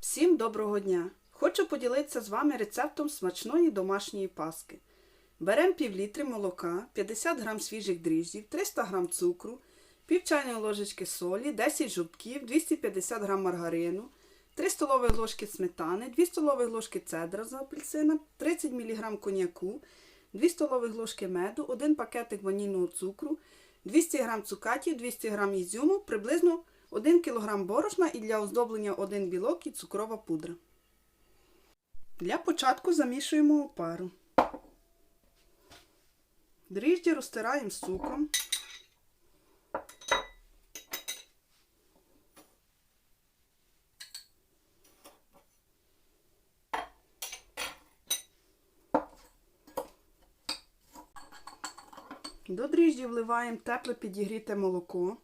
Всім доброго дня! Хочу поділитися з вами рецептом смачної домашньої паски. Беремо пів літри молока, 50 г свіжих дріжджів, 300 г цукру, пів чайної ложечки солі, 10 жовтків, 250 г маргарину, 3 столові ложки сметани, 2 столові ложки цедра з апельсина, 30 мг коньяку, 2 столові ложки меду, 1 пакетик ванільного цукру, 200 г цукатів, 200 г ізюму, приблизно 1 кг борошна і для оздоблення 1 білок і цукрова пудра. Для початку замішуємо опару. Дріжджі розтираємо з цукром. До дріжджі вливаємо тепле підігріте молоко.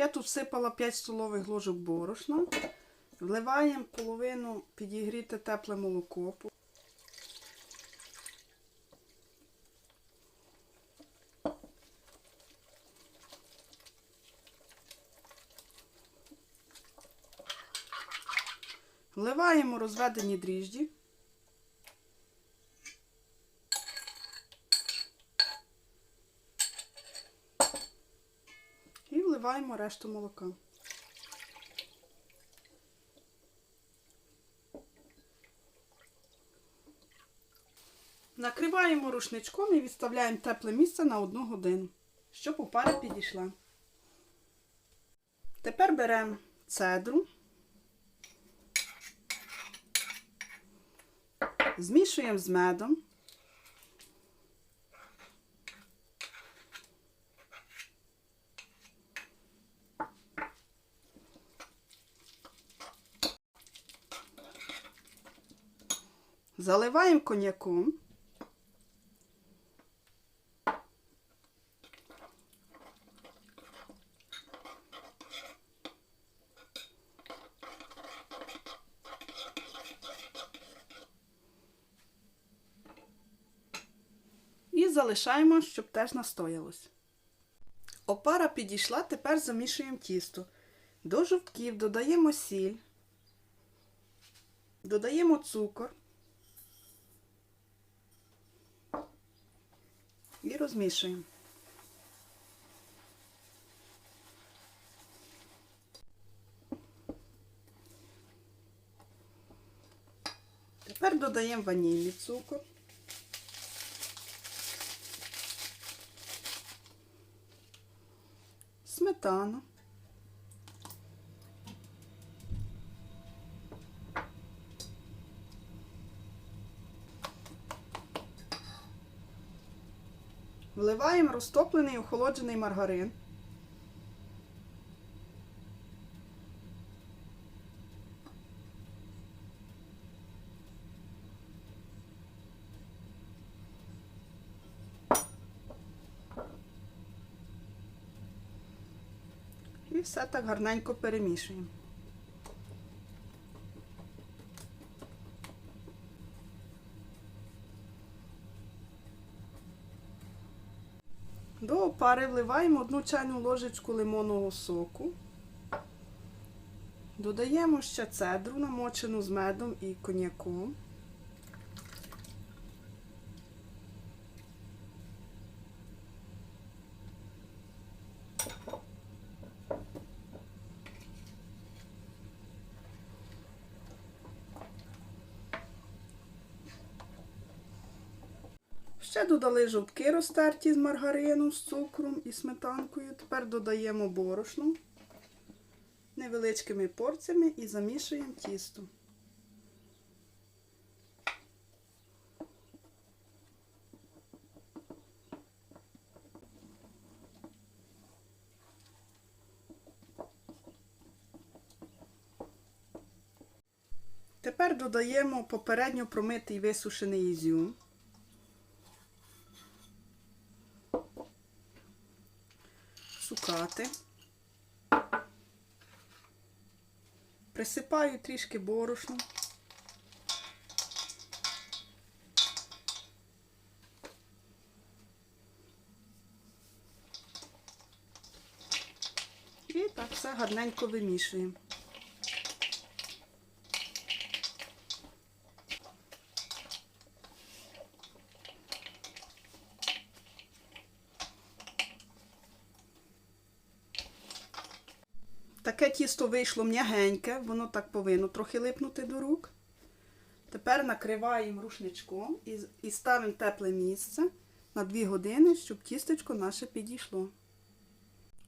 Я тут всипала 5 столових ложок борошна. Вливаємо половину підігріте тепле молоко. Вливаємо розведені дріжджі. І решту молока. Накриваємо рушничком і відставляємо тепле місце на одну годину, щоб опара підійшла. Тепер беремо цедру, змішуємо з медом. Заливаємо коньяком. І залишаємо, щоб теж настоялось. Опара підійшла, тепер замішуємо тісто. До жовтків додаємо сіль, додаємо цукор. І розмішуємо. Тепер додаємо ванільний цукор. Сметану. Вливаємо розтоплений охолоджений маргарин. І все так гарненько перемішуємо. До опари вливаємо одну чайну ложечку лимонного соку. Додаємо ще цедру, намочену з медом і коньяком. Ще додали жовтки розтерті з маргарином, з цукром і сметанкою. Тепер додаємо борошно невеличкими порціями і замішуємо тісто. Тепер додаємо попередньо промитий висушений ізюм. присипати. Присипаю трішки борошну. І так все гарненько вимішуємо. Таке тісто вийшло м'ягеньке, воно так повинно трохи липнути до рук. Тепер накриваємо рушничком і, і ставимо тепле місце на 2 години, щоб тістечко наше підійшло.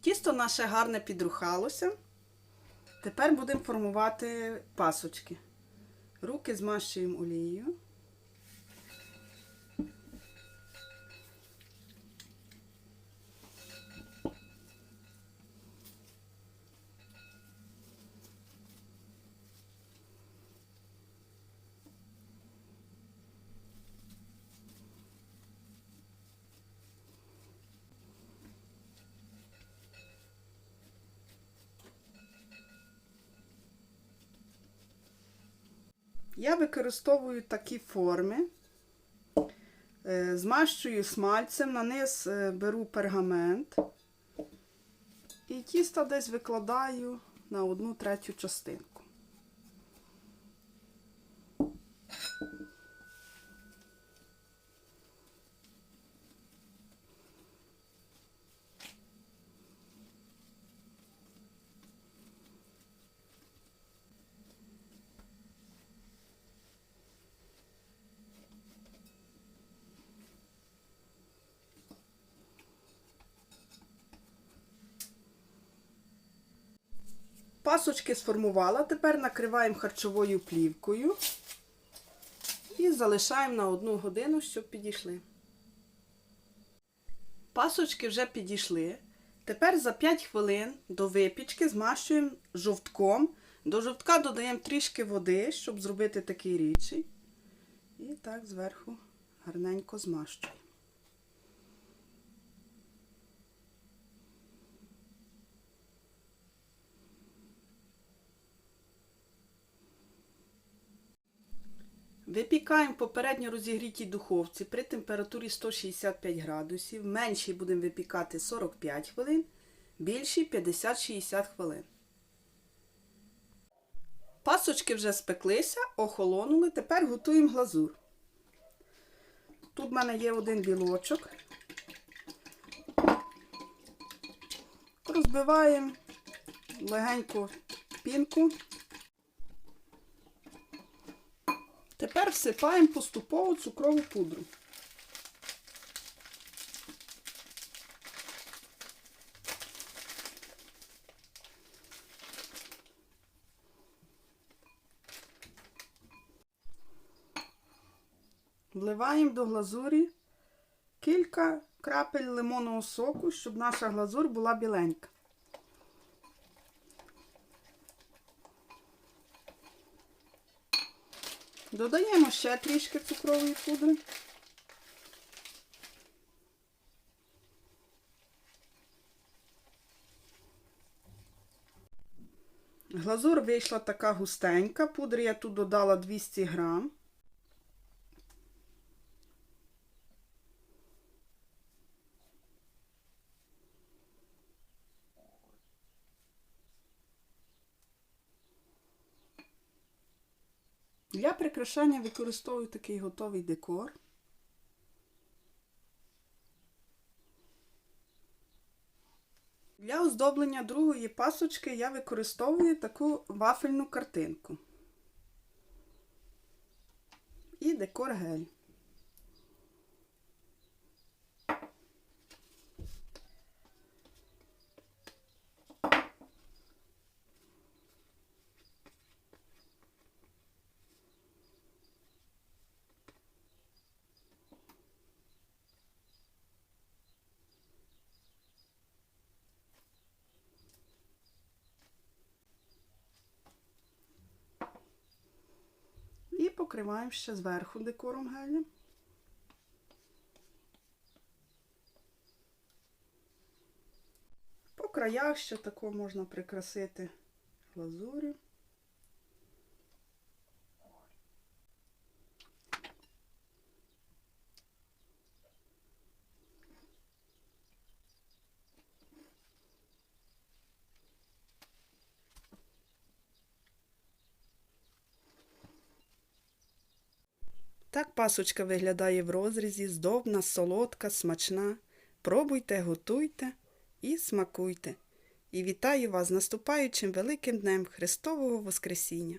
Тісто наше гарне підрухалося. Тепер будемо формувати пасочки. Руки змащуємо олією. Я використовую такі форми, Е, змащую смальцем, на низ е, беру пергамент і тісто десь викладаю на одну третю частинку. Пасочки сформувала, тепер накриваємо харчовою плівкою і залишаємо на одну годину, щоб підійшли. Пасочки вже підійшли. Тепер за 5 хвилин до випічки змащуємо жовтком. До жовтка додаємо трішки води, щоб зробити такий рідший. І так зверху гарненько змащуємо. Випікаємо попередньо розігрітій духовці при температурі 165 градусів. Менші будемо випікати 45 хвилин, більші 50-60 хвилин. Пасочки вже спеклися, охолонули. Тепер готуємо глазур. Тут в мене є один білочок. Розбиваємо легенько пінку. Тепер всипаємо поступово цукрову пудру. Вливаємо до глазурі кілька крапель лимонного соку, щоб наша глазур була біленька. Додаємо ще трішки цукрової пудри. Глазур вийшла така густенька, пудри я тут додала 200 грам. Для прикрашання використовую такий готовий декор. Для оздоблення другої пасочки я використовую таку вафельну картинку і декор гель. І покриваємо ще зверху декором гелем. По краях ще тако можна прикрасити глазурю. Так пасочка виглядає в розрізі, здобна, солодка, смачна. Пробуйте, готуйте і смакуйте. І вітаю вас з наступаючим великим днем Христового Воскресіння!